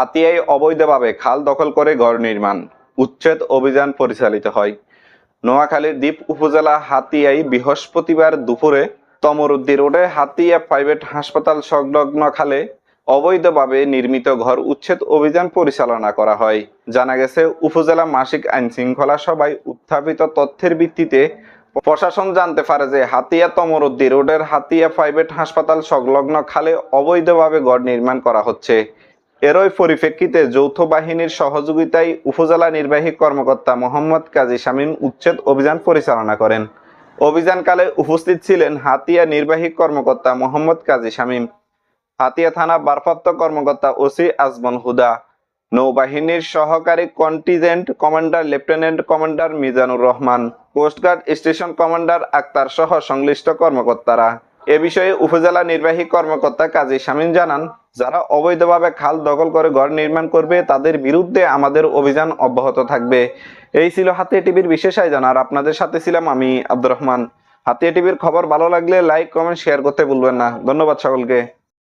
হাতিয়ায় অবৈধভাবে খাল দখল করে ঘর নির্মাণ, উচ্ছেদ অভিযান পরিচালিত হয়। নোয়াখালীর দ্বীপ উপজেলা হাতিয়ায় বৃহস্পতিবার দুপুরে তমরুদ্দি রোডে হাতিয়া প্রাইভেট হাসপাতাল সংলগ্ন খালে অবৈধভাবে নির্মিত ঘর উচ্ছেদ অভিযান পরিচালনা করা হয়। জানা গেছে, উপজেলা মাসিক আইন শৃঙ্খলা সভায় উত্থাপিত তথ্যের ভিত্তিতে প্রশাসন জানতে পারে যে হাতিয়া তমরুদ্দি রোডের হাতিয়া প্রাইভেট হাসপাতাল সংলগ্ন খালে অবৈধভাবে ঘর নির্মাণ করা হচ্ছে। এরই পরিপ্রেক্ষিতে যৌথ বাহিনীর সহযোগিতায় উপজেলা নির্বাহী কর্মকর্তা মোহাম্মদ কাজী শামীম উচ্ছেদ অভিযান পরিচালনা করেন। অভিযানকালে উপস্থিত ছিলেন হাতিয়া নির্বাহী কর্মকর্তা মোহাম্মদ কাজী শামীম, হাতিয়া থানা ভারপ্রাপ্ত কর্মকর্তা ওসি আজমন হুদা, নৌবাহিনীর সহকারী contingent commander lieutenant commander Mizanur Rahman coastguard station commander Akter সহ সংশ্লিষ্ট কর্মকর্তারা। এ বিষয়ে উপজেলা নির্বাহী কর্মকর্তা কাজী শামীম জানান যারা অবৈধভাবে খাল দখল করে ঘর নির্মাণ করবে, তাদের বিরুদ্ধে আমাদের অভিযান অব্যাহত থাকবে। এই ছিল হাতে টিভির বিশেষ আয়োজন। আর আপনাদের সাথে ছিলাম আমি আব্দুর রহমান। হাতিয়া টিভির খবর ভালো লাগলে লাইক, কমেন্ট, শেয়ার করতে ভুলবেন না। ধন্যবাদ সকলকে।